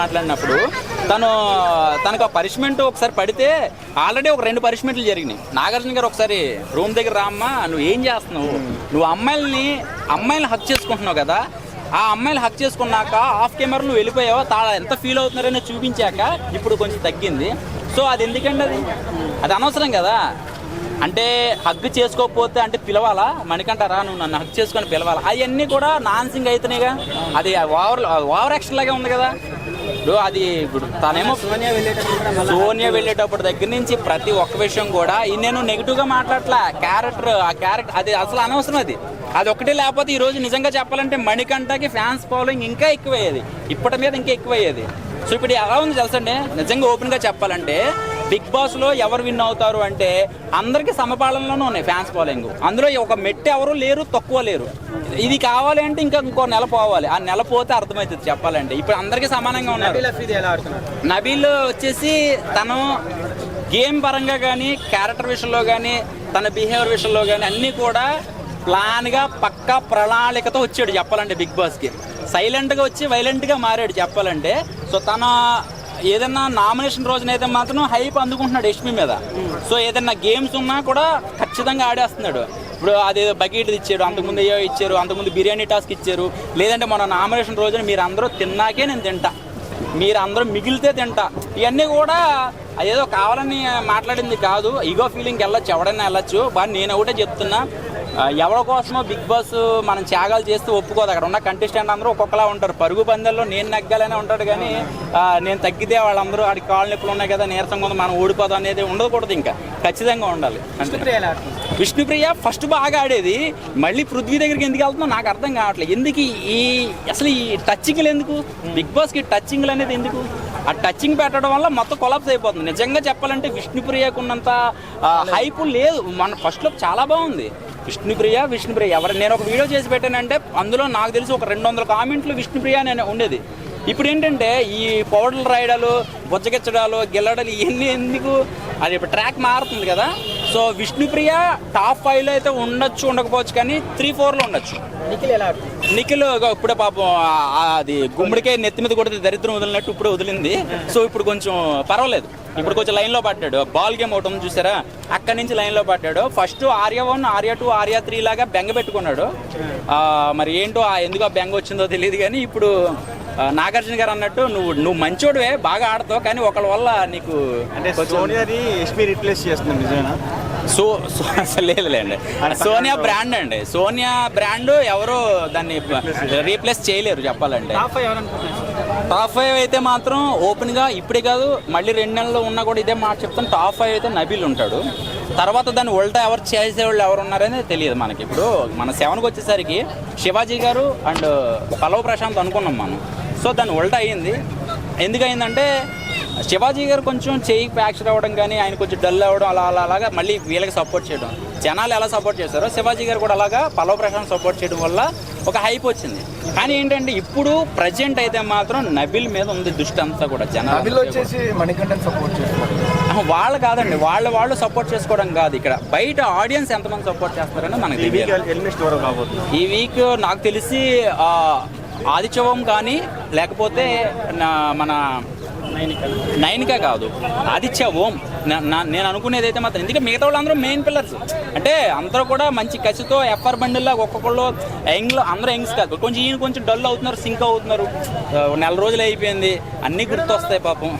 మాట్లాడినప్పుడు తను తనకు ఆ పనిష్మెంట్ ఒకసారి పడితే ఆల్రెడీ ఒక రెండు పనిష్మెంట్లు జరిగినాయి. నాగార్జున గారు ఒకసారి రూమ్ దగ్గర రామ్మా నువ్వు ఏం చేస్తున్నావు? నువ్వు అమ్మాయిల్ని అమ్మాయిని హక్ చేసుకుంటున్నావు కదా? ఆ అమ్మాయిలు హక్ చేసుకున్నాక ఆఫ్ కెమెరా నువ్వు వెళ్ళిపోయావా? తా ఎంత ఫీల్ అవుతున్నారని చూపించాక ఇప్పుడు కొంచెం తగ్గింది. సో అది ఎందుకండి అది? అది అనవసరం కదా? అంటే హగ్ చేసుకోకపోతే అంటే పిలవాలా? మణికంటారా నువ్వు నన్ను హగ్ చేసుకొని పిలవాలా? అవన్నీ కూడా నాన్సింగ్ అవుతున్నాయిగా అది ఓవర్ ఓవర్ యాక్షన్ లాగే ఉంది కదా? ఇప్పుడు అది ఇప్పుడు తనేమో సోనియా వెళ్ళేటప్పుడు దగ్గర నుంచి ప్రతి ఒక్క విషయం కూడా ఈ నేను నెగిటివ్గా మాట్లాడట్లా. క్యారెక్టర్ ఆ క్యారెక్టర్ అది అసలు అనవసరం అది. అది ఒకటే లేకపోతే ఈ రోజు నిజంగా చెప్పాలంటే మణికంఠకి ఫ్యాన్స్ ఫాలోయింగ్ ఇంకా ఎక్కువయ్యేది. ఇప్పటి మీద ఇంకా ఎక్కువయ్యేది. సో ఇప్పుడు ఎలా ఉంది తెలుసండి? నిజంగా ఓపెన్గా చెప్పాలంటే బిగ్ బాస్లో ఎవరు విన్ అవుతారు అంటే అందరికి సమపాలనలోనే ఉన్నాయి ఫ్యాన్స్ ఫాలోయింగ్ అందులో ఒక మెట్టు ఎవరు లేరు తక్కువ లేరు. ఇది కావాలి అంటే ఇంకా ఇంకో నెల పోవాలి. ఆ నెల పోతే అర్థమవుతుంది చెప్పాలంటే. ఇప్పుడు అందరికీ సమానంగా ఉన్నారు. నబీల్ వచ్చేసి తను గేమ్ పరంగా కానీ క్యారెక్టర్ విషయంలో కానీ తన బిహేవియర్ విషయంలో కానీ అన్నీ కూడా ప్లాన్గా పక్కా ప్రణాళికతో వచ్చాడు చెప్పాలంటే బిగ్ బాస్కి. సైలెంట్గా వచ్చి వైలెంట్గా మారాడు చెప్పాలంటే. సో తన ఏదైనా నామినేషన్ రోజునైతే మాత్రం హైప్ అందుకుంటున్నాడు యష్మి మీద. సో ఏదైనా గేమ్స్ ఉన్నా కూడా ఖచ్చితంగా ఆడేస్తున్నాడు. ఇప్పుడు అది బకెట్ ఇచ్చారు అంతకుముందు ఏయో ఇచ్చారు అంతకుముందు బిర్యానీ టాస్క్ ఇచ్చారు. లేదంటే మన నామినేషన్ రోజున మీరు అందరూ తిన్నాకే నేను తింటా. మీరు అందరూ మిగిలితే తింటా. ఇవన్నీ కూడా అదేదో కావాలని మాట్లాడింది కాదు. ఈగో ఫీలింగ్కి వెళ్ళొచ్చు ఎవడైనా వెళ్ళొచ్చు. బాగా నేను ఒకటే చెప్తున్నా ఎవరి కోసమో బిగ్ బాస్ మనం త్యాగాలు చేస్తూ ఒప్పుకోదు. అక్కడ ఉన్న కంటెస్టెంట్ అందరూ ఒక్కొక్కలా ఉంటారు. పరుగు పందెల్లో నేను నెగ్గాలనే ఉంటాడు కానీ నేను తగ్గితే వాళ్ళందరూ ఆడికి కాళ్ళు నొప్పులు ఉన్నాయి కదా నీరసంగా ఉంది మనం ఓడిపోదాం అనేది ఉండకూడదు ఇంకా. ఖచ్చితంగా ఉండాలి. విష్ణుప్రియ ఫస్ట్ బాగా ఆడేది. మళ్ళీ పృథ్వీ దగ్గరికి ఎందుకు వెళ్తుందో నాకు అర్థం కావట్లేదు ఎందుకు ఈ- ఈ అసలు ఈ టచ్చింగ్లు ఎందుకు? బిగ్ బాస్కి టచ్చింగ్లు అనేది ఎందుకు? ఆ టచింగ్ పెట్టడం వల్ల మొత్తం కొలాప్స్ అయిపోతుంది. నిజంగా చెప్పాలంటే విష్ణుప్రియకు ఉన్నంత హైప్ లేదు. మన ఫస్ట్లో చాలా బాగుంది. విష్ణుప్రియ విష్ణుప్రియ. ఎవరు నేను ఒక వీడియో చేసి పెట్టానంటే అందులో నాకు తెలిసి ఒక రెండు వందల కామెంట్లు విష్ణుప్రియ అని ఉండేది. ఇప్పుడు ఏంటంటే ఈ పౌడర్లు రాయడాలు బొజ్జగించడాలు గిల్లడాలు ఇవన్నీ ఎందుకు? అది ఇప్పుడు ట్రాక్ మారుతుంది కదా. సో విష్ణుప్రియ టాప్ ఫైవ్లో అయితే ఉండొచ్చు ఉండకపోవచ్చు కానీ త్రీ ఫోర్లో ఉండొచ్చు. నిఖిల్ ఎలా నిఖిల్ ఇప్పుడే పాపం అది గుమ్మడికే నెత్తి మీద కొడితే దరిద్రం వదిలినట్టు ఇప్పుడే వదిలింది. సో ఇప్పుడు కొంచెం పర్వాలేదు. ఇప్పుడు కొంచెం లైన్లో పడ్డాడు బాల్ గేమ్ ఒకటి ఉంది చూసారా? అక్కడి నుంచి లైన్లో పడ్డాడు first Arya one Arya two Arya three లాగా బెంగ పెట్టుకున్నాడు. ఆ, మరి ఏంటో ఎందుకు ఆ బెంగ వచ్చిందో తెలియదు కానీ ఇప్పుడు నాగార్జున గారు అన్నట్టు నువ్వు నువ్వు మంచోడివే బాగా ఆడతావు కానీ ఒకళ్ళ వల్ల నీకు అంటే సోనియాది ఎస్పీ రిప్లేస్ చేస్తుంది నిజమేనా? సో సో అసలు లేదులేండి. సోనియా బ్రాండ్ అండి. సోనియా బ్రాండ్ ఎవరు దాన్ని రీప్లేస్ చేయలేరు చెప్పాలంటే. టాప్ ఫైవ్ అయితే మాత్రం ఓపెన్గా ఇప్పుడే కాదు మళ్ళీ రెండు నెలల్లో ఉన్నా కూడా ఇదే మాట చెప్తాను. టాప్ ఫైవ్ అయితే నబీల్ ఉంటాడు. తర్వాత దాన్ని ఉల్టా ఎవరు చేసేవాళ్ళు ఎవరు ఉన్నారనేది తెలియదు మనకి. ఇప్పుడు మన సెవెన్కి వచ్చేసరికి శివాజీ గారు అండ్ పల్లవ్ ప్రశాంత్ అనుకున్నాం మనం. సో దాన్ని ఉల్టా అయ్యింది. ఎందుకు అయిందంటే శివాజీ గారు కొంచెం చేయి ఫ్రాక్చర్ అవ్వడం కానీ ఆయన కొంచెం డల్ అవ్వడం అలా అలా అలాగా మళ్ళీ వీళ్ళకి సపోర్ట్ చేయడం. జనాలు ఎలా సపోర్ట్ చేస్తారో శివాజీ గారు కూడా అలాగా పల్లవ ప్రశాంత్ సపోర్ట్ చేయడం వల్ల ఒక హైప్ వచ్చింది. కానీ ఏంటంటే ఇప్పుడు ప్రజెంట్ అయితే మాత్రం నబిల్ మీద ఉంది దృష్టి అంతా కూడా జనాలు. నబిల్ వచ్చేసి మణికంఠన్ సపోర్ట్ చేస్తారు వాళ్ళు కాదండి. వాళ్ళు వాళ్ళు సపోర్ట్ చేసుకోవడం కాదు ఇక్కడ. బయట ఆడియన్స్ ఎంతమంది సపోర్ట్ చేస్తారని మనకు ఈ వీక్ నాకు తెలిసి ఆ, ఆదిత్యవం కానీ లేకపోతే నా- మన నైన్కే కాదు. ఆదిత్య ఓం నా- నేను అనుకునేది అయితే మాత్రం ఎందుకంటే మిగతా వాళ్ళందరూ మెయిన్ పిల్లర్స్ అంటే అందరూ కూడా మంచి కసితో ఎఫ్ఆర్ బండిల్లా ఒక్కొక్కళ్ళు యంగ్లో అందరూ యంగ్స్ కాదు. కొంచెం ఈయన కొంచెం డల్ అవుతున్నారు సింక్ అవుతున్నారు. నెల రోజులు అయిపోయింది. అన్నీ గుర్తొస్తాయి పాపం.